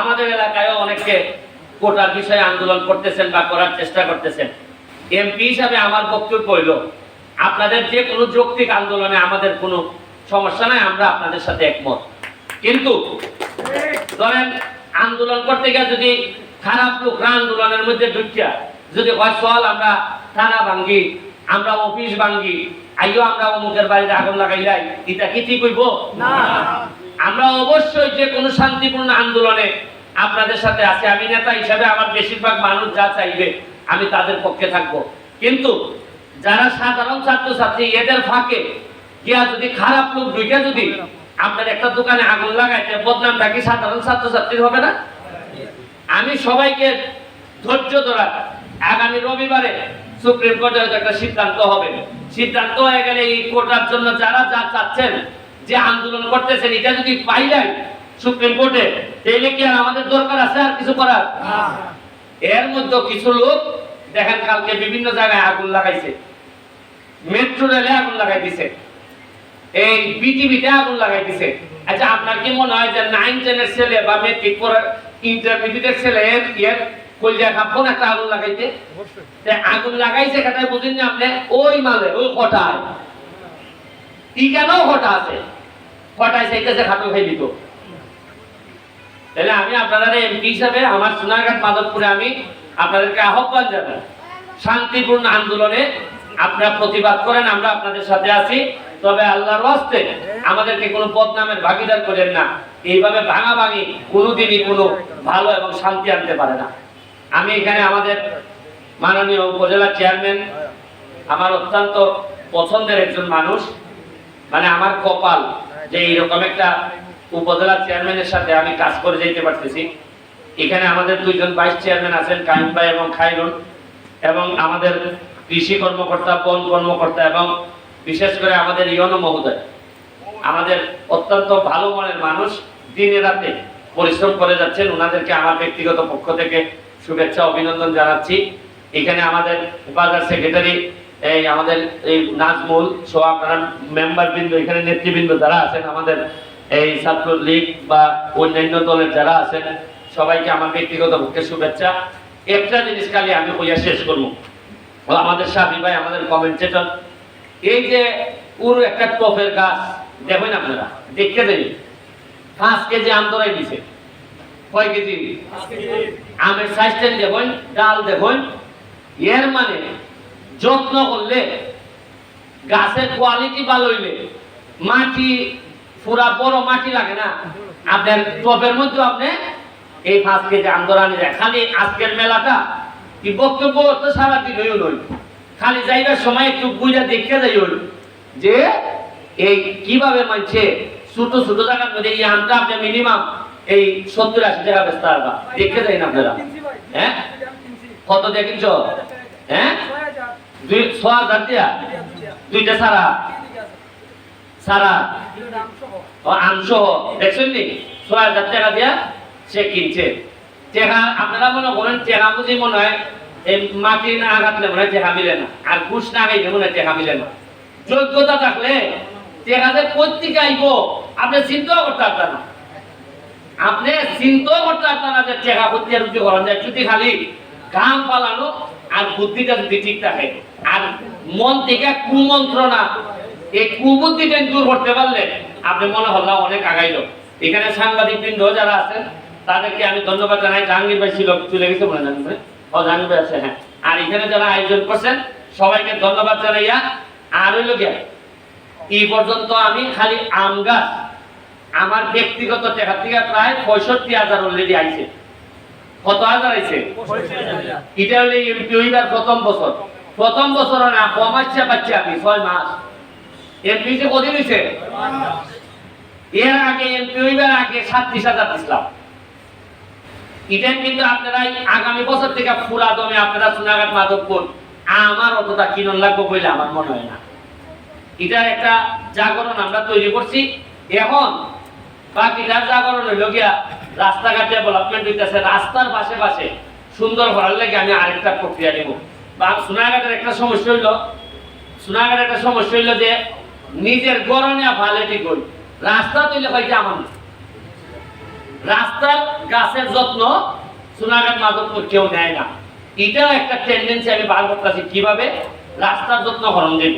আমাদের এলাকায়ও অনেকে কোটার বিষয়ে আন্দোলন করতেছেন বা করার চেষ্টা করতেছেন। এমপি হিসাবে আমার বক্তব্য হইল, আপনাদের যে কোনো যৌক্তিক আন্দোলনে আমাদের কোনো সমস্যা নাই, আমরা আপনাদের সাথে একমত। কিন্তু ধরেন আন্দোলন করতে গিয়ে যদি খারাপ লোকরা আন্দোলনের মধ্যে ঢুকিয়া যদি হয়, চল আমরা থানা ভাঙ্গি, আমরা অফিস ভাঙ্গি আইও আমরা অমুকের বাড়িতে আগুন লাগাই যাই এটা কি ঠিক হইব? আমরা অবশ্যই যে কোনো শান্তিপূর্ণ আন্দোলনে আপনাদের সাথে আছি। আমি নেতা হিসাবে আমার বেশিরভাগ মানুষ যা চাইবে, আমি তাদের পক্ষে থাকব। কিন্তু যারা সাধারণ ছাত্রছাত্রী, এদের ফাঁকে গিয়া যদি খারাপ লোক ঢুকে যদি আপনার একটা দোকানে আগুন লাগাইতে, বদনামটা কি সাধারণ ছাত্রছাত্রীর হবে না? আমি সবাইকে ধৈর্য ধরা, আগামী রবিবারে সুপ্রিম কোর্টে হয়তো একটা সিদ্ধান্ত হবে। সিদ্ধান্ত হয়ে গেলে এই কোর্টার জন্য যারা যা চাচ্ছেন যে আন্দোলন করতেছেন এটা যদি পাইলেন সুপ্রিম কোর্টে তাহলে কি আর আমাদের দরকার আছে আর কিছু করার? এর মধ্যে কিছু লোক দেখেন কালকে বিভিন্ন জায়গায় আগুন লাগাইছে। মেট্রো রেলে আগুন লাগাই দিছে। এই বিটিভিতে আগুন লাগাই দিছে। আচ্ছা আপনার কি মনে হয় যে নাইন টেনের ছেলে বা মেট্রিক পড়ার ইন্টারমিডিয়েটের ছেলে এর এর কলজা খাপন একটা আগুন লাগাইতে? আগুন লাগাইছে কথায় বুঝেন না আপনি? ওই মালে ওই কটায় ই কেন কটা আছে? কটায় চাইতেছে খাটো খাই দিত। তাহলে আমি আপনারা এমপি হিসাবে আমার সোনারঘাট মাধবপুরে আমি আপনাদেরকে আহ্বান জানাই, শান্তিপূর্ণ আন্দোলনে আপনারা প্রতিবাদ করেন, আমরা আপনাদের সাথে আছি। তবে আল্লাহর ওয়াস্তে আমাদেরকে কোনো বদনামের ভাগিদার করেন না। এইভাবে ভাঙা ভাঙি কোনোদিনই কোনো ভালো এবং শান্তি আনতে পারে না। আমি এখানে আমাদের মাননীয় উপজেলা চেয়ারম্যান, আমার অত্যন্ত পছন্দের একজন মানুষ মানে আমার কপাল। যে এইরকম একটা উপজেলা চেয়ারম্যানের সাথে আমি কাজ করে যেতে পারতেছি। এখানে আমাদের দুইজন ভাইস চেয়ারম্যান আছেন, কাইম ভাই এবং খাইরুল। এবং আমাদের কৃষি কর্মকর্তা, বন কর্মকর্তা এবং বিশেষ করে আমাদের ইয়নো মহোদয়। আমাদের অত্যন্ত ভালো মনের মানুষ, দিনে রাতে পরিশ্রম করে যাচ্ছেন। ওনাদেরকে আমার ব্যক্তিগত পক্ষ থেকে শুভেচ্ছা, অভিনন্দন জানাচ্ছি। এখানে আমাদের বাজার সেক্রেটারি এই আমাদের এই নাজমুল সহ আপনারা মেম্বার বৃন্দ এখানে নেতৃবৃন্দ যারা আছেন আমাদের এই ছাত্র লীগ বা অন্যান্য দলের যারা আছেন সবাইকে আমার ব্যক্তিগত পক্ষে শুভেচ্ছা। একটা জিনিস খালি আমি কইয়া শেষ করব। আমাদের সাবি ভাই আমাদের কমেন্টেটর এই যে পুরো একটা টপের গাছ দেখবেন আপনারা দেখতে দেবেন পাঁচ কেজি আম ধরাই দিছে। কয় কেজি? আমের সাইজটা দেখুন ডাল দেখুন। এর মানে যত্ন করলে, গাছের কোয়ালিটি ভালো হইলে, মাটি পুরা বড় মাটি লাগে না। আপনার টবের মধ্যে আপনি এই পাঁচ কেজি আন্দোলনে যায় খালি আজকের মেলাটা কি বক্তব্য তো সারাদিন হইও নই খালি যাইবার সময় একটু বুঝা দেখতে যাই হইল যে এই কীভাবে মানছে, ছোট ছোট জায়গার মধ্যে এই আমটা আপনি মিনিমাম এই সত্তর আশি টাকা পারবা। দেখতে যাই না আপনারা। হ্যাঁ? কত দেখিছ হ্যাঁ? দুইটা দেখছেন আর না যোগ্যতা থাকলে কোথেকে আইব, আপনি চিন্তাও করতে পারতেন না। আপনি চিন্তাও করতে পারতেন না যে টেকা কোথেকে রুজি করেন যায়। যদি খালি গাম পালানো আর বুদ্ধিটা যদি ঠিক থাকে, আর মন থেকে কুমন্ত্রণা, এই কুবুদ্ধিটা দূর করতে পারলে আপনি মনে হল অনেক আগাইলো। এখানে সাংবাদিক বৃন্দ যারা আছেন, তাদেরকে আমি ধন্যবাদ জানাই। জাহাঙ্গীর ভাই ছিল, চলে গেছে মনে ভাই? ও, জাহাঙ্গীর ভাই আছে হ্যাঁ। আর এখানে যারা আয়োজন করছেন, সবাইকে ধন্যবাদ জানাইয়া, আর হইল গিয়া, এই পর্যন্ত আমি খালি আম গাছ, আমার ব্যক্তিগত টাকা থেকে প্রায় পঁয়ষট্টি হাজার অলরেডি আইছে। কত এটা হলে এমপি হইবার প্রথম বছর। প্রথম বছর না কমাচ্ছে আমি, ছয় মাস। কদিন হয়েছে? এর আগে এমপি হইবার আগে সাতত্রিশ হাজার কিন্তু আপনারা আগামী বছর থেকে পুরা দমে আপনারা সোনাঘাট মাধবপুর আমার অতটা কিনন লাগবে বলে আমার মনে হয় না। এটা একটা জাগরণ আমরা তৈরি করছি। এখন বাকিটার জাগরণ হইল গিয়া রাস্তাঘাট ডেভেলপমেন্ট হইতেছে, রাস্তার পাশে পাশে সুন্দর করার লাগে আমি আরেকটা প্রক্রিয়া নেব। বা সোনাঘাটের একটা সমস্যা হইল সোনাঘাটের একটা সমস্যা হইল যে নিজের গরনে ভালে ঠিক করি রাস্তা তৈরি হয়েছে আমার। রাস্তার গাছের যত্ন সোনাঘাট মাধবপুর কেউ নেয় না। এটাও একটা টেন্ডেন্সি আমি বার করতেছি। কীভাবে? রাস্তার যত্ন হরণ দেব।